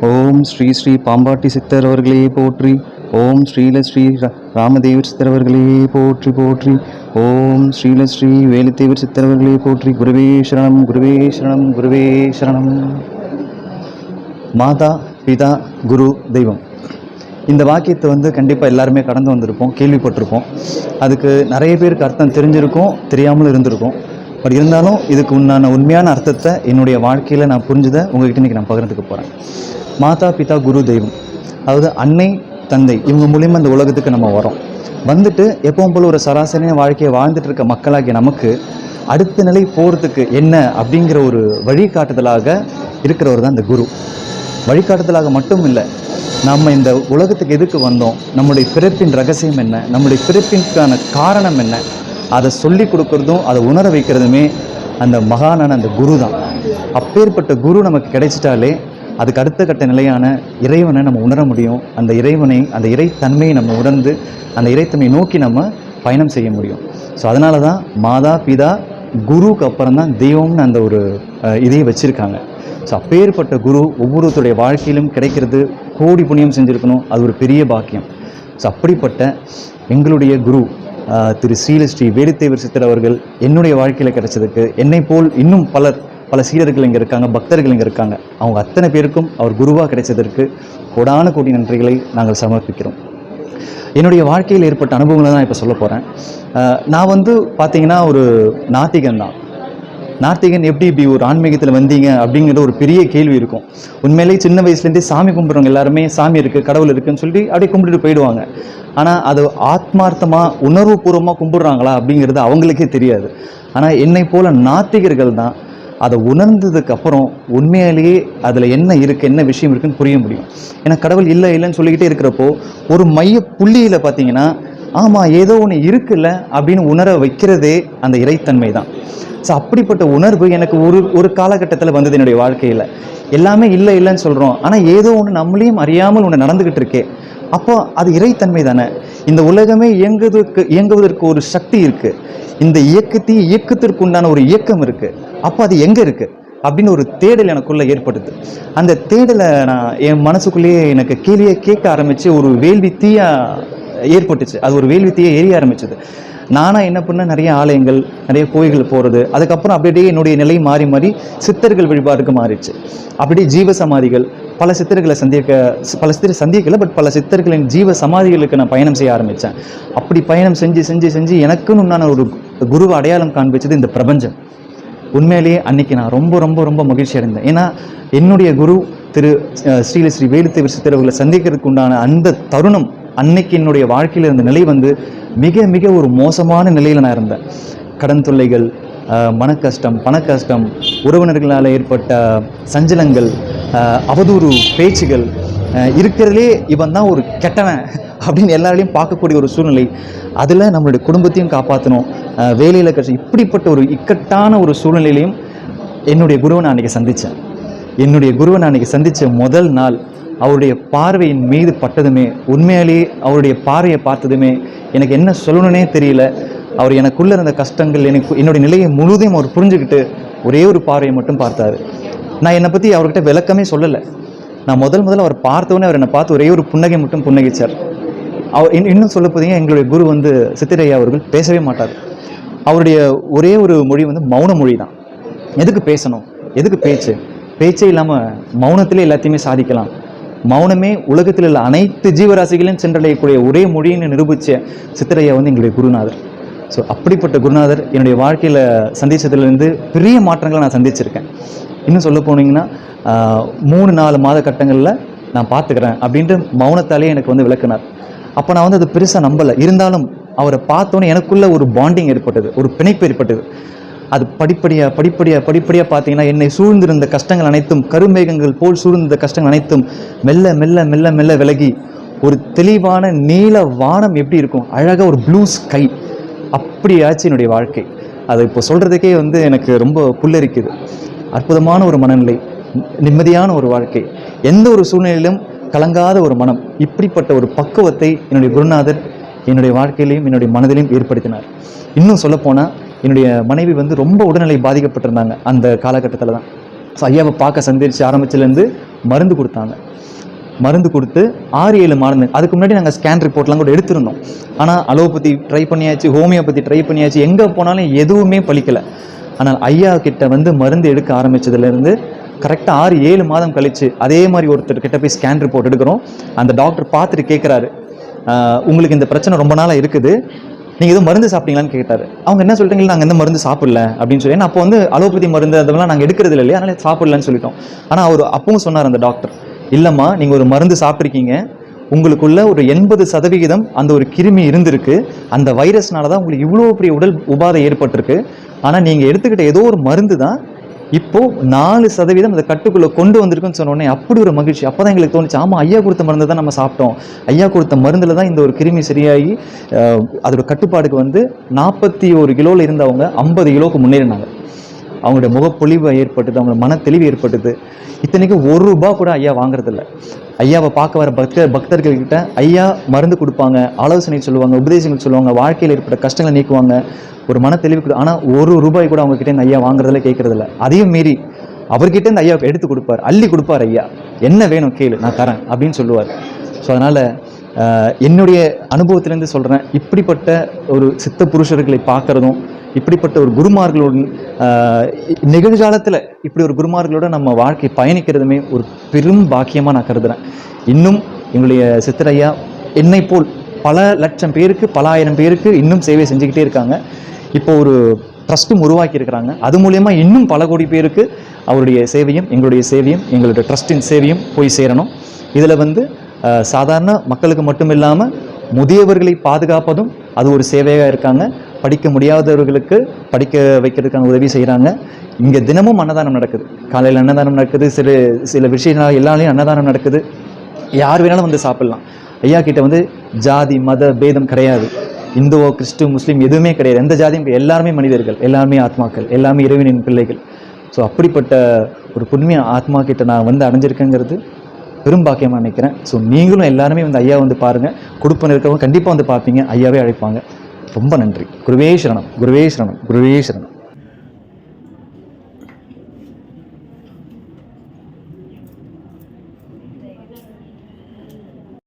ஓம் ஸ்ரீ ஸ்ரீ பாம்பாட்டி சித்தர் அவர்களே போற்றி ஓம் ஸ்ரீல ஸ்ரீ ரா- ராமதேவர் சித்தர் அவர்களே போற்றி போற்றி ஓம் ஸ்ரீல ஸ்ரீ வேலுத்தேவர் சித்தர் அவர்களே போற்றி குருவே சரணம் குருவே சரணம் குருவே சரணம். மாதா பிதா குரு தெய்வம். இந்த வாக்கியத்தை வந்து கண்டிப்பாக எல்லாருமே கடந்து வந்திருப்போம் கேள்விப்பட்டிருப்போம். அதுக்கு நிறைய பேருக்கு அர்த்தம் தெரிஞ்சிருக்கும் தெரியாமலும் இருந்திருக்கும். பட் இருந்தாலும் இதுக்கு உண்டான உண்மையான அர்த்தத்தை என்னுடைய வாழ்க்கையில் நான் புரிஞ்சதை உங்ககிட்ட இன்றைக்கி நான் பகிர்ந்துக்க போகிறேன் மாதா பிதா குரு தெய்வம். அதாவது அன்னை தந்தை இவங்க மூலியமாக இந்த உலகத்துக்கு நம்ம வரோம் வந்துட்டு எப்பவும் போல் ஒரு சராசரியான வாழ்க்கையை வாழ்ந்துட்டு இருக்க மக்களாகிய நமக்கு அடுத்த நிலை போகிறதுக்கு என்ன அப்படிங்கிற ஒரு வழிகாட்டுதலாக இருக்கிறவர் தான் இந்த குரு. வழிகாட்டுதலாக மட்டும் இல்லை நம்ம இந்த உலகத்துக்கு எதுக்கு வந்தோம்? நம்முடைய பிறப்பின் ரகசியம் என்ன? நம்முடைய பிறப்பிற்கான காரணம் என்ன? அதை சொல்லி கொடுக்கறதும் அதை உணர வைக்கிறதுமே அந்த மகானான அந்த குரு தான் அப்பேற்பட்ட குரு நமக்கு கிடைச்சிட்டாலே அதுக்கு அடுத்த கட்ட நிலையான இறைவனை நம்ம உணர முடியும். அந்த இறைவனை அந்த இறைத்தன்மையை நம்ம உணர்ந்து அந்த இறைத்தன்மையை நோக்கி நம்ம பயணம் செய்ய முடியும். ஸோ அதனால தான் மாதா பிதா குருவுக்கு அப்புறம் தான் தெய்வம்னு அந்த ஒரு இதையை வச்சுருக்காங்க. ஸோ அப்பேற்பட்ட குரு ஒவ்வொருத்தருடைய வாழ்க்கையிலும் கிடைக்கிறது கோடி புண்ணியம் செஞ்சுருக்கணும் அது ஒரு பெரிய பாக்கியம். ஸோ அப்படிப்பட்ட எங்களுடைய குரு திரு ஸ்ரீலஸ்ரீ வேலுத்தேவர் சித்தர் அவர்கள் என்னுடைய வாழ்க்கையில் கிடைச்சதுக்கு என்னை போல் இன்னும் பலர் பல சீடர்கள் இங்கே இருக்காங்க பக்தர்கள் இங்கே இருக்காங்க. அவங்க அத்தனை பேருக்கும் அவர் குருவாக கிடைச்சதற்கு கொடான கோடி நன்றிகளை நாங்கள் சமர்ப்பிக்கிறோம். என்னுடைய வாழ்க்கையில் ஏற்பட்ட அனுபவங்களை தான் இப்போ சொல்ல போகிறேன் நான் வந்து பார்த்தீங்கன்னா ஒரு நாத்திகன் தான். நார்த்திகன் எப்படி இப்படி ஒரு ஆன்மீகத்தில் வந்தீங்க அப்படிங்கிற ஒரு பெரிய கேள்வி இருக்கும். உண்மையிலேயே சின்ன வயசுலேருந்தே சாமி கும்பிட்றவங்க எல்லாருமே சாமி இருக்குது கடவுள் இருக்குன்னு சொல்லி அப்படியே கும்பிட்டுட்டு போயிடுவாங்க. ஆனால் அது ஆத்மார்த்தமாக உணர்வுபூர்வமாக கும்பிட்றாங்களா அப்படிங்கிறது அவங்களுக்கே தெரியாது. ஆனால் என்னை போல் நாத்திகர்கள் தான் அதை உணர்ந்ததுக்கு அப்புறம் உண்மையாலேயே அதில் என்ன இருக்குது என்ன விஷயம் இருக்குன்னு புரிய முடியும். ஏன்னா கடவுள் இல்லை இல்லைன்னு சொல்லிக்கிட்டே இருக்கிறப்போ ஒரு மைய புள்ளியில் பார்த்தீங்கன்னா ஆமாம் ஏதோ ஒன்று இருக்குல்ல அப்படின்னு உணர வைக்கிறதே அந்த இறைத்தன்மை தான் ஸோ அப்படிப்பட்ட உணர்வு எனக்கு ஒரு ஒரு காலகட்டத்தில் வந்தது என்னுடைய வாழ்க்கையில். எல்லாமே இல்லை இல்லைன்னு சொல்கிறோம் ஆனால் ஏதோ ஒன்று நம்மளையும் அறியாமல் ஒன்று நடந்துக்கிட்டு இருக்கே. அப்போ அது இறைத்தன்மை தானே. இந்த உலகமே இயங்குவதற்கு இயங்குவதற்கு ஒரு சக்தி இருக்குது இந்த இயக்கத்தையும் இயக்கத்திற்கு உண்டான ஒரு இயக்கம் இருக்குது அப்போ அது எங்கே இருக்குது அப்படின்னு ஒரு தேடல் எனக்குள்ளே ஏற்படுது. அந்த தேடலை நான் என் மனசுக்குள்ளேயே எனக்கு கேள்வியை கேட்க ஆரம்பித்து ஒரு வேள்வி தீயாக ஏற்பட்டுச்சு. அது ஒரு வேள்வி தீயை எரிய ஆரம்பிச்சது. நானாக என்ன பண்ணேன் நிறைய ஆலயங்கள் நிறைய கோயில்கள் போகிறது அதுக்கப்புறம் அப்படியே என்னுடைய நிலை மாறி மாறி சித்தர்கள் வழிபாடுக்கு மாறிடுச்சு. அப்படியே ஜீவ சமாதிகள் பல சித்தர்களை சந்திக்க பல சித்தர் சந்திக்கல பட் பல சித்தர்களின் ஜீவ சமாதிகளுக்கு நான் பயணம் செய்ய ஆரம்பித்தேன் அப்படி பயணம் செஞ்சு செஞ்சு செஞ்சு எனக்குன்னு உண்டான ஒரு குருவை அடையாளம் காண்பிச்சது இந்த பிரபஞ்சம். உண்மையிலேயே அன்னைக்கு நான் ரொம்ப ரொம்ப ரொம்ப மகிழ்ச்சி அடைந்தேன். ஏன்னா என்னுடைய குரு திரு ஸ்ரீல ஸ்ரீ வேலுத்தேவர் சித்தர் அவர்களை சந்திக்கிறதுக்கு உண்டான அந்த தருணம் அன்னைக்கு என்னுடைய வாழ்க்கையில் இருந்த நிலை வந்து மிக மிக ஒரு மோசமான நிலையில் நான் இருந்தேன். கடன் தொல்லைகள் அஹ், மனக்கஷ்டம் பணக்கஷ்டம் உறவினர்களால் ஏற்பட்ட சஞ்சலங்கள் அவதூறு பேச்சுகள் இருக்கிறதுலே இவன் தான் ஒரு கெட்டவன் அப்படின்னு எல்லாராலையும் பார்க்கக்கூடிய ஒரு சூழ்நிலை. அதில் நம்மளுடைய குடும்பத்தையும் காப்பாற்றணும் வேலையில் கஷ்டம் இப்படிப்பட்ட ஒரு இக்கட்டான ஒரு சூழ்நிலையிலையும் என்னுடைய குருவை நான் அன்றைக்கி சந்தித்தேன் என்னுடைய குருவை நான் அன்றைக்கி சந்தித்த முதல் நாள் அவருடைய பார்வையின் மீது பட்டதுமே உண்மையிலேயே அவருடைய பார்வையை பார்த்ததுமே எனக்கு என்ன சொல்லணுன்னே தெரியல. அவர் எனக்குள்ளே இருந்த கஷ்டங்கள் எனக்கு என்னுடைய நிலையை முழுதையும் அவர் புரிஞ்சுக்கிட்டு ஒரே ஒரு பார்வையை மட்டும் பார்த்தார். நான் என்னை பற்றி அவர்கிட்ட விளக்கமே சொல்லலை. நான் முதல் முதல்ல அவர் பார்த்தோன்னே அவர் என்னை பார்த்து ஒரே ஒரு புன்னகை மட்டும் புன்னகிச்சார். அவர் இன்- இன்னும் சொல்ல போதீங்க எங்களுடைய குரு வந்து சித்திரையா அவர்கள் பேசவே மாட்டார். அவருடைய ஒரே ஒரு மொழி வந்து மௌன மொழி தான் எதுக்கு பேசணும்? எதுக்கு பேச்சு? பேச்சே இல்லாமல் மௌனத்திலே எல்லாத்தையுமே சாதிக்கலாம். மௌனமே உலகத்தில் உள்ள அனைத்து ஜீவராசிகளையும் சென்றடையக்கூடிய ஒரே மொழின்னு நிரூபித்த சித்திரையா வந்து எங்களுடைய குருநாதர். ஸோ அப்படிப்பட்ட குருநாதர் என்னுடைய வாழ்க்கையில் சந்தித்ததுலேருந்து பெரிய மாற்றங்களை நான் சந்திச்சிருக்கேன். இன்னும் சொல்ல போனீங்கன்னா மூணு நாலு மாத கட்டங்களில் நான் பார்த்துக்கிறேன் அப்படின்ட்டு மௌனத்தாலே எனக்கு வந்து விளக்குனார். அப்போ நான் வந்து அது பெருசாக நம்பலை. இருந்தாலும் அவரை பார்த்தோன்னே எனக்குள்ளே ஒரு பாண்டிங் ஏற்பட்டது ஒரு பிணைப்பு ஏற்பட்டது. அது படிப்படியாக படிப்படியாக படிப்படியாக பார்த்தீங்கன்னா என்னை சூழ்ந்திருந்த கஷ்டங்கள் அனைத்தும் கருமேகங்கள் போல் சூழ்ந்த கஷ்டங்கள் அனைத்தும் மெல்ல மெல்ல மெல்ல மெல்ல விலகி ஒரு தெளிவான நீல வானம் எப்படி இருக்கும்? அழகாக ஒரு ப்ளூ ஸ்கை அப்படியாச்சு என்னுடைய வாழ்க்கை. அதை இப்போ சொல்கிறதுக்கே வந்து எனக்கு ரொம்ப புல்லரிக்குது. அற்புதமான ஒரு மனநிலை நிம்மதியான ஒரு வாழ்க்கை. எந்த ஒரு சூழ்நிலையிலும் கலங்காத ஒரு மனம் இப்படிப்பட்ட ஒரு பக்குவத்தை என்னுடைய குருநாதர் என்னுடைய வாழ்க்கையிலையும் என்னுடைய மனதிலையும் ஏற்படுத்தினார். இன்னும் சொல்லப்போனால் என்னுடைய மனைவி வந்து ரொம்ப உடல்நிலை பாதிக்கப்பட்டிருந்தாங்க அந்த காலகட்டத்தில் தான். ஸோ ஐயாவை பார்க்க சந்திரிச்சு ஆரம்பிச்சிலேருந்து மருந்து கொடுத்தாங்க. மருந்து கொடுத்து ஆறு ஏழு மருந்து அதுக்கு முன்னாடி நாங்கள் ஸ்கேன் ரிப்போர்ட்லாம் கூட எடுத்திருந்தோம். ஆனால் அலோபதி ட்ரை பண்ணியாச்சு ஹோமியோபதி ட்ரை பண்ணியாச்சு எங்கே போனாலும் எதுவுமே பழிக்கலை ஆனால் ஐயா கிட்ட வந்து மருந்து எடுக்க ஆரம்பிச்சதுலேருந்து கரெக்டாக ஆறு ஏழு மாதம் கழிச்சு அதே மாதிரி ஒருத்தர் கிட்ட போய் ஸ்கேன் ரிப்போர்ட் எடுக்கிறோம். அந்த டாக்டர் பார்த்துட்டு கேட்குறாரு உங்களுக்கு இந்த பிரச்சனை ரொம்ப நாளாக இருக்குது. நீங்கள் எதுவும் மருந்து சாப்பிட்டீங்களான்னு கேட்டார். அவங்க என்ன சொல்லிட்டீங்க நாங்கள் எந்த மருந்து சாப்பிடல அப்படின்னு சொல்லி அப்போ வந்து அலோபதி மருந்து அதெல்லாம் நாங்கள் எடுக்கிறது இல்லை இல்லையா? அதனால சாப்பிடலன்னு சொல்லிட்டோம். ஆனால் அவர் அப்பவும் சொன்னார் அந்த டாக்டர் இல்லைம்மா நீங்கள் ஒரு மருந்து சாப்பிட்ருக்கீங்க உங்களுக்குள்ள ஒரு எண்பது சதவிகிதம் அந்த ஒரு கிருமி இருந்திருக்கு. அந்த வைரஸ்னால தான் உங்களுக்கு இவ்வளோ பெரிய உடல் உபாதை ஏற்பட்டிருக்கு. ஆனால் நீங்கள் எடுத்துக்கிட்ட ஏதோ ஒரு மருந்து தான் இப்போது நாலு சதவீதம் அந்த கட்டுக்குள்ளே கொண்டு வந்திருக்குன்னு சொன்ன அப்படி ஒரு மகிழ்ச்சி. அப்போ தான் எங்களுக்கு தோணுச்சு ஆமாம் ஐயா கொடுத்த மருந்து தான் நம்ம சாப்பிட்டோம். ஐயா கொடுத்த மருந்தில் தான் இந்த ஒரு கிருமி சரியாகி அதோட கட்டுப்பாடுக்கு வந்து நாற்பத்தி ஒரு கிலோவில் இருந்தவங்க ஐம்பது கிலோவுக்கு முன்னேறினாங்க. அவங்களுடைய முகப்பொழிவு ஏற்பட்டது அவங்களோட மன தெளிவு ஏற்பட்டது. இத்தனைக்கு ஒரு ரூபா கூட ஐயா வாங்குறதில்ல. ஐயாவை பார்க்க வர பக்தர் பக்தர்கள்கிட்ட ஐயா மருந்து கொடுப்பாங்க ஆலோசனை சொல்லுவாங்க உபதேசங்கள் சொல்லுவாங்க வாழ்க்கையில் ஏற்பட்ட கஷ்டங்களை நீக்குவாங்க. ஒரு மன தெளிவு கொடு ஆனால் ஒரு ரூபாய் கூட அவங்ககிட்ட ஐயா வாங்குறதில்ல கேட்குறதில்ல அதையும் மீறி அவர்கிட்ட இந்த ஐயா எடுத்து கொடுப்பார் அள்ளி கொடுப்பார் ஐயா. என்ன வேணும் கேளு நான் தரேன் அப்படின்னு சொல்லுவார். ஸோ அதனால் என்னுடைய அனுபவத்திலேருந்து சொல்கிறேன் இப்படிப்பட்ட ஒரு சித்த புருஷர்களை பார்க்குறதும் இப்படிப்பட்ட ஒரு குருமார்களுடன் நிகழ்காலத்தில் இப்படி ஒரு குருமார்களோட நம்ம வாழ்க்கை பயணிக்கிறதுமே ஒரு பெரும் பாக்கியமாக நான் கருதுகிறேன் இன்னும் எங்களுடைய சித்தரையா என்னை போல் பல லட்சம் பேருக்கு பல ஆயிரம் பேருக்கு இன்னும் சேவை செஞ்சுக்கிட்டே இருக்காங்க. இப்போ ஒரு ட்ரஸ்ட்டும் உருவாக்கி இருக்கிறாங்க. அது மூலயமா இன்னும் பல கோடி பேருக்கு அவருடைய சேவையும் எங்களுடைய சேவையும் எங்களுடைய ட்ரஸ்டின் சேவையும் போய் சேரணும். இதில் வந்து சாதாரண மக்களுக்கு மட்டும் இல்லாமல் முதியவர்களை பாதுகாப்பதும் அது ஒரு சேவையாக இருக்காங்க. படிக்க முடியாதவர்களுக்கு படிக்க வைக்கிறதுக்கான உதவி செய்கிறாங்க. இங்கே தினமும் அன்னதானம் நடக்குது. காலையில் அன்னதானம் நடக்குது. சில சில விஷயங்கள் எல்லாரையும் அன்னதானம் நடக்குது. யார் வேணாலும் வந்து சாப்பிட்லாம். ஐயா கிட்ட வந்து ஜாதி மத பேதம் கிடையாது. இந்துவோ கிறிஸ்து முஸ்லீம் எதுவுமே கிடையாது. எந்த ஜாதியும் எல்லாருமே மனிதர்கள் எல்லாருமே ஆத்மாக்கள் எல்லாமே இறைவனின் பிள்ளைகள். ஸோ அப்படிப்பட்ட ஒரு புண்ணிய ஆத்மா கிட்ட நான் வந்து அடைஞ்சிருக்கேங்கிறது பெரும் பாக்கியமாக நினைக்கிறேன். ஸோ நீங்களும் எல்லாருமே வந்து ஐயா வந்து பாருங்கள் கொடுப்பன இருக்கிறவங்க கண்டிப்பாக வந்து பார்ப்பீங்க. ஐயாவே அழைப்பாங்க. ரொம்ப நன்றி. குருவே சரணம் குருவே சரணம் குருவே சரணம்.